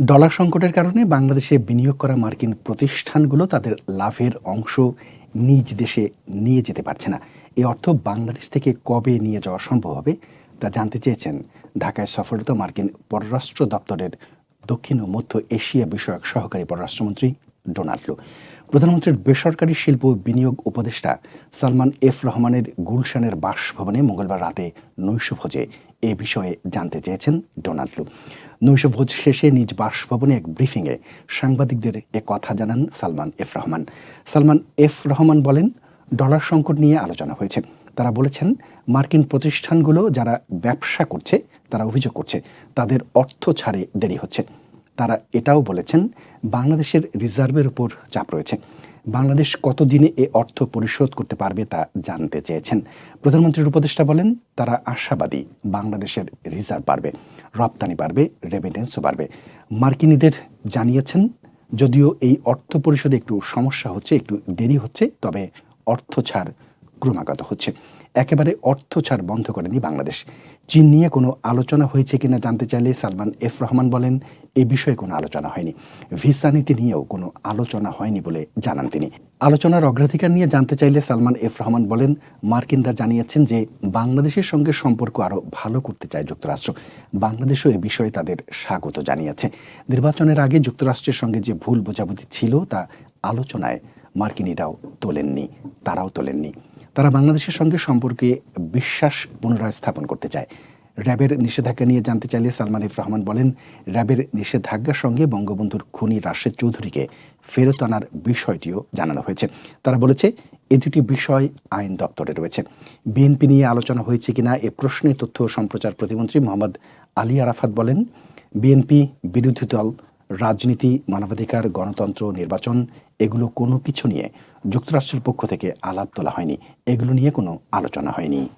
Dollar সংকটের কারণে বাংলাদেশে বিনিয়োগ করা মার্কিন প্রতিষ্ঠানগুলো তাদের লাভের অংশ নিজ দেশে নিয়ে যেতে পারছে না। এই অর্থ বাংলাদেশ থেকে কবে নিয়ে যাওয়া সম্ভব হবে তা জানতে চেয়েছেন ঢাকায় সফররত মার্কিন পররাষ্ট্র দপ্তরের দক্ষিণ ও মধ্য এশিয়া বিষয়ক সহকারী পররাষ্ট্রমন্ত্রী ডোনাল্ড লু। প্রধানমন্ত্রীর বেসরকারি শিল্প বিনিয়োগ উপদেষ্টা সালমান এফ রহমানের গুলশানের বাসভবনে মঙ্গলবার রাতে নৈশভোজে এ বিষয়ে জানতে চেয়েছেন ডোনাল্ড লু। নৈশভোজ শেষে নিজ বাসভবনে এক ব্রিফিংয়ে সাংবাদিকদের এ কথা জানান সালমান এফ রহমান। সালমান এফ রহমান বলেন, ডলার সংকট নিয়ে আলোচনা হয়েছে। তারা বলেছেন, মার্কিন প্রতিষ্ঠানগুলো যারা ব্যবসা করছে, তারা অভিযোগ করছে, তাদের অর্থ ছাড়ে দেরি হচ্ছে। তারা এটাও বলেছেন, বাংলাদেশের রিজার্ভের উপর চাপ রয়েছে। বাংলাদেশ কতদিনে এ অর্থ পরিশোধ করতে পারবে তা জানতে চেয়েছেন। প্রধানমন্ত্রীর উপদেষ্টা বলেন, তারা আশাবাদী বাংলাদেশের রিজার্ভ বাড়বে। রপ্তানি বাড়বে রেমিটেন্সও বাড়বে। মার্কিনীদের জানিয়েছেন, যদিও এই অর্থ পরিষদে একটু সমস্যা হচ্ছে, একটু দেরি হচ্ছে, তবে অর্থ ছাড় ক্রমাগত হচ্ছে। একেবারে অর্থ ছাড় বন্ধ করেনি বাংলাদেশ। চীন নিয়ে কোনো আলোচনা হয়েছে কিনা জানতে চাইলে সালমান এফ রহমান বলেন, এ বিষয়ে কোনো আলোচনা হয়নি। ভিসা নীতি নিয়েও কোনো আলোচনা হয়নি বলে জানান তিনি। আলোচনার অগ্রাধিকার নিয়ে জানতে চাইলে সালমান এফ রহমান বলেন, মার্কিনরা জানিয়েছেন যে বাংলাদেশের সঙ্গে সম্পর্ক আরও ভালো করতে চায় যুক্তরাষ্ট্র। বাংলাদেশও এ বিষয়ে তাদের স্বাগত জানিয়েছে। নির্বাচনের আগে যুক্তরাষ্ট্রের সঙ্গে যে ভুল বোঝাবুঝি ছিল তা আলোচনায় মার্কিনিরাও তোলেননি, তারাও তোলেননি। তারা বাংলাদেশের সঙ্গে সম্পর্কে বিশ্বাস পুনরায় স্থাপন করতে চায়। র্যাবের নিষেধাজ্ঞা নিয়ে জানতে চাইলে সালমান ইফ রহমান বলেন, র্যাবের নিষেধাজ্ঞার সঙ্গে বঙ্গবন্ধুর খুনি রাশেদ চৌধুরীকে ফেরত আনার বিষয়টিও জানানো হয়েছে। তারা বলেছে, এ দুটি বিষয় আইন দপ্তরে রয়েছে। বিএনপি নিয়ে আলোচনা হয়েছে কিনা এ প্রশ্নে তথ্য সম্প্রচার প্রতিমন্ত্রী মোহাম্মদ আলী আরাফাত বলেন, বিএনপি বিরোধী দল রাজনীতি, মানবাধিকার, গণতন্ত্র, নির্বাচন, এগুলো কোনো কিছু নিয়ে যুক্তরাষ্ট্রের পক্ষ থেকে আলাপ তোলা হয়নি। এগুলো নিয়ে কোনো আলোচনা হয়নি।